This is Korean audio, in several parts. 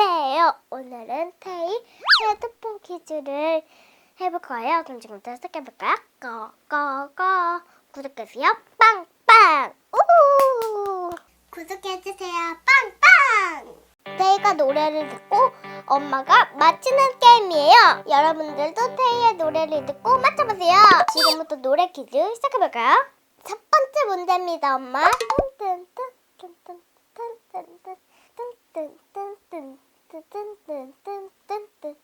태예요. 오늘은 태이 헤드폰 퀴즈를 해볼 거예요. 그럼 지금부터 시작해볼까요? 고고고 구독해주세요. 빵빵 우 구독해주세요. 빵빵 태이가 노래를 듣고 엄마가 맞히는 게임이에요. 여러분들도 태이의 노래를 듣고 맞춰보세요. 지금부터 노래 퀴즈 시작해볼까요? 첫 번째 문제입니다, 엄마. 뚠뚠뚠뚠뚠뚠뚠뚠 뜬뜬뜬뜬뜬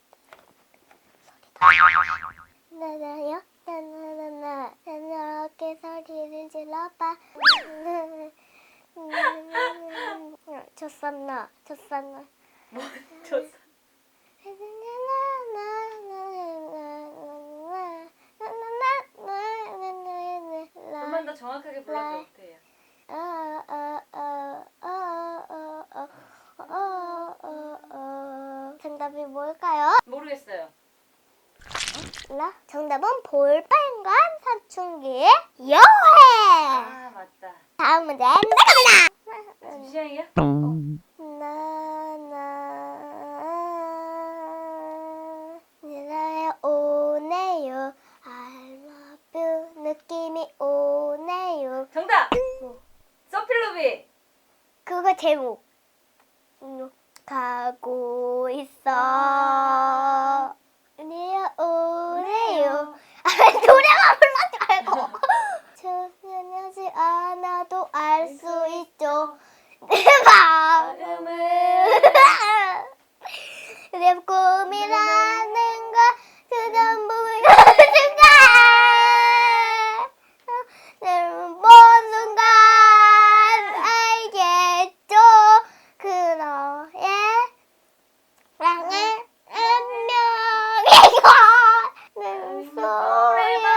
소리도 나나요 나나나나 나나 어깨 소리를 질러봐 젖산나 젖산나 젖산나 좀만 더 정확하게 불러줘 어때요? 정답이 뭘까요? 모르겠어요. 나 정답은 볼빨간 사춘기의 여회. 아 맞다. 다음 문제 나갑니다. 잠시만요. 나나 나의 오네요. I love you 느낌이 오네요. 정답. 뭐? 소필로비. 그거 제목. 음, 가고 있어. 네요 오네요. 아, 왜 노래만 불러지 말고. 전혀 않아도 알 수 있죠. 내 마음을. 내 꿈이라는 걸그 전부가 순간 내본 순간 알겠죠 그 너의 사랑을 운명이고 내 소리야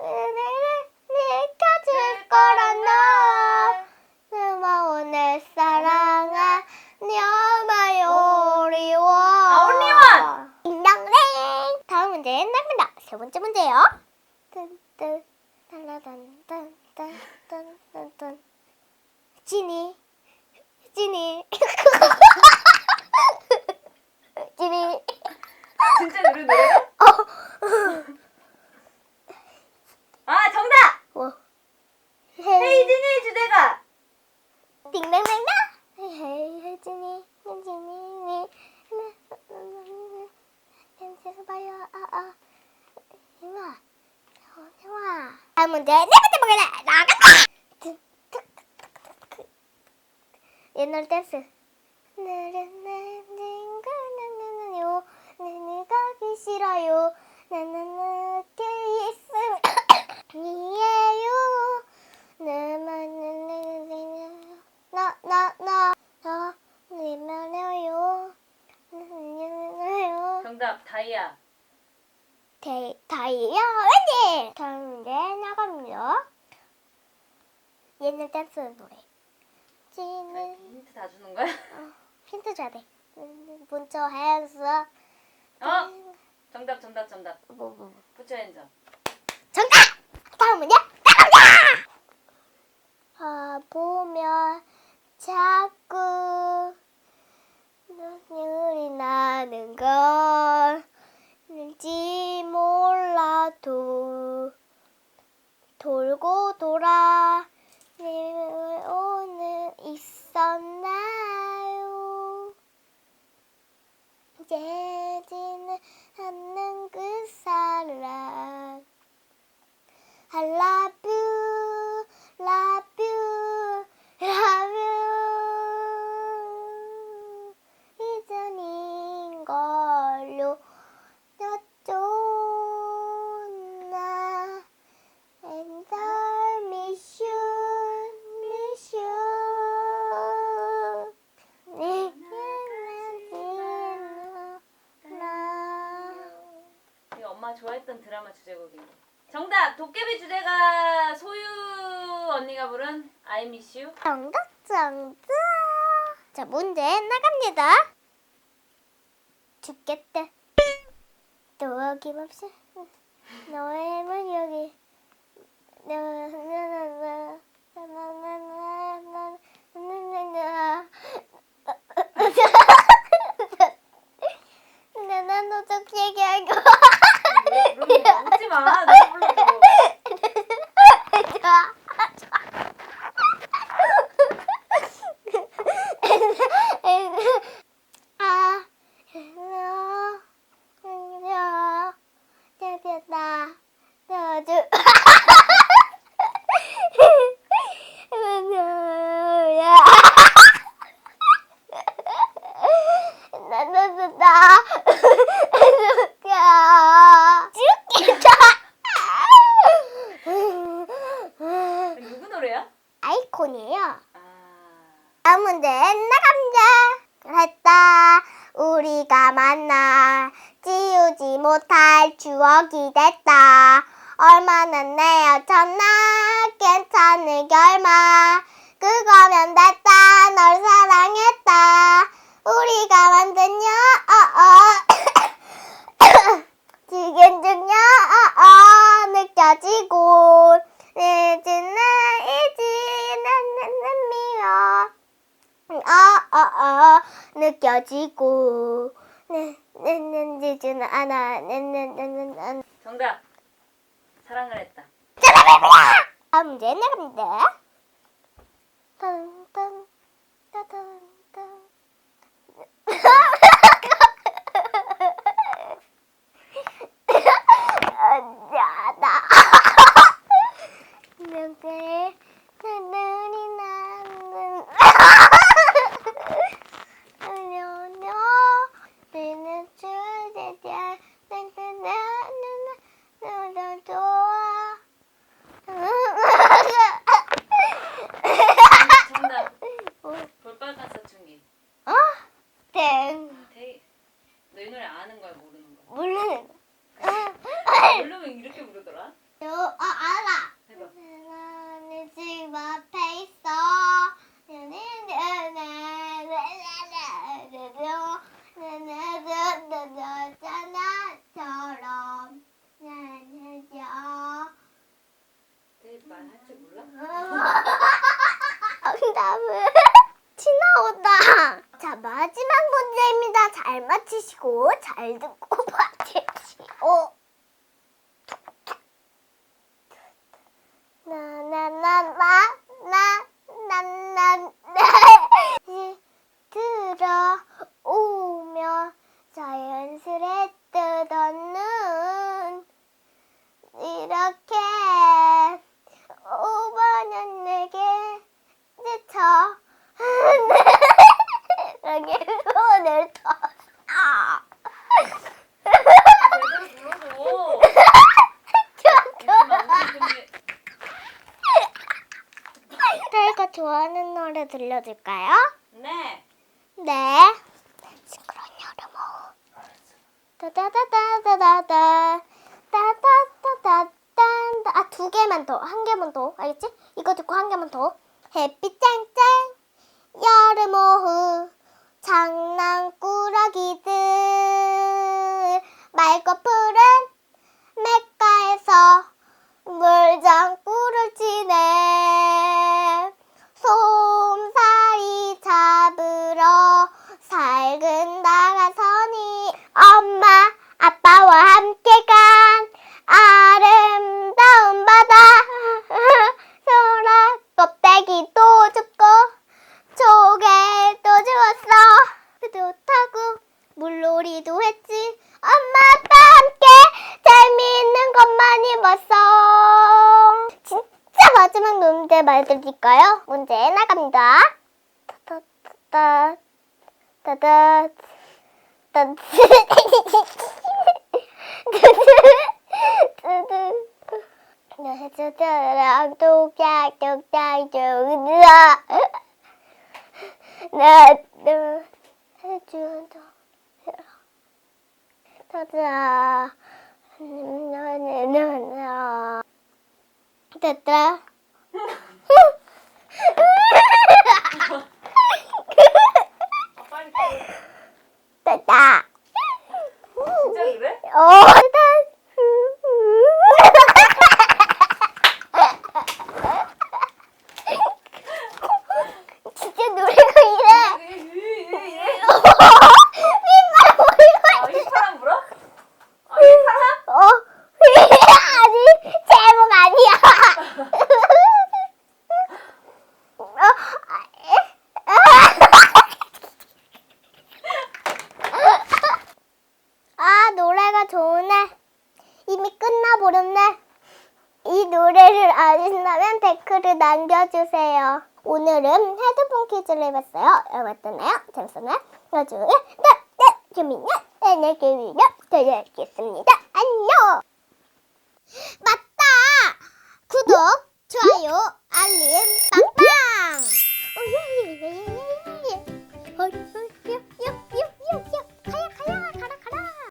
은혜를 느껴줄 거란 너 너와 내 사랑아 녀마요리워 아울리원! 딩동댕 다음 문제는 나갑니다 세 번째 문제요. 뜬뜬 딴라단딴딴딴딴딴. 지니 지니 지니 진짜 노래 노래? 어 아 정답. 뭐 헤이진이 주제가. 딩동댕동 헤이 혜진이 혜진이 냄새가 봐요 아아 힘아 힘아 다음 문제 네 문제 나간다 옛날 댄스 나른나 친구나나나요 나는 가기 싫어요 있으면 이에요 나만은 나나나나 내면에요 정답 다이아. 대 다이아 왠지 다음 나갑니다 옛날 댄스 노래 지는 힌트 다 주는 거야? 어, 힌트 줘야 돼 문자 했어 어? 정답 정답 정답. 뭐, 뭐, 뭐. 부처 핸즈. 정답! 다음 문제 나갑니다! 아, 보면 자꾸 눈물이 나는 걸 왠지 몰라도 돌고 돌아 내 오늘 있었나요 이제지는 않는 그 사람 I love you, love you, love you 이전인 걸로 였죠 And I miss you, miss you 이거 엄마 좋아했던 드라마 주제곡이에요. 정답! 도깨비 주제가 소유 언니가 부른 I Miss You. 정답 정답. 자 문제 나갑니다 죽겠다 또 어김없이 너의 문 여기 나나나나 나나나나나나나나 나는 어떻게 얘기하고 왜 그러는 거야? 웃지 마. 내가 불러줘. 좋아. 아, 너, 너, 잡혔다. 너도. 너야. 나도 나. 누가. 죽겠다. 누구 노래야? 아이콘이에요. 아. 문제 나갑니다. 그랬다 우리가 만나 지우지 못할 추억이 됐다. 얼마나 내어졌나 괜찮을 결말 그거면 됐다 널 사랑했다 우리가 만든 여 지금 중요 느껴지고 늦은 날이지 나는 미워 어어어 느껴지고 늦은 않아 내내내는 정답. 사랑을 했다. 다음 문제 나갑니다. 딴딴 따단딴 눈을 눈이 나는 어려워 너는 주제자 나나나나 너도 좋아 정답. 볼빨간 사춘기. 어? 땡 데이. 너이 노래 아는 거야 모르는 거야? 모르는 모르면 이렇게 부르더라. 저, 어, 알아. 해봐. 나는 집 앞에 있어. 나나 맞히시고 잘 듣고 좋아하는 노래 들려줄까요? 네. 네. 시끄러운 여름호. 따다다다다다다. 따다다다다. 아, 두 개만 더. 한 개만 더. 알겠지? 이거 듣고 한 개만 더. 햇빛 쨍쨍. 여름 오후. 장난꾸러기들. 맑고 푸른 냇가에서 물장 많이 봤어. 진짜 마지막 문제 말해드릴까요? 문제 나갑니다. 따따따따. 따따. 따따. 나 똑딱 똑딱 똑딱 나도 해주면 더 싫어 터져 아, 눈눈눈 됐다. 됐다. 진짜 그래? 어. 헤드폰 퀴즈를 해봤어요. 여러분 어땠나요? 재밌었나요? 나중에 네, 네, 재밌는 에너지 비디오 돌려드리겠습니다. 안녕! 맞다! 구독, 좋아요, 알림, 빵빵! 오, 예, 예, 예, 예.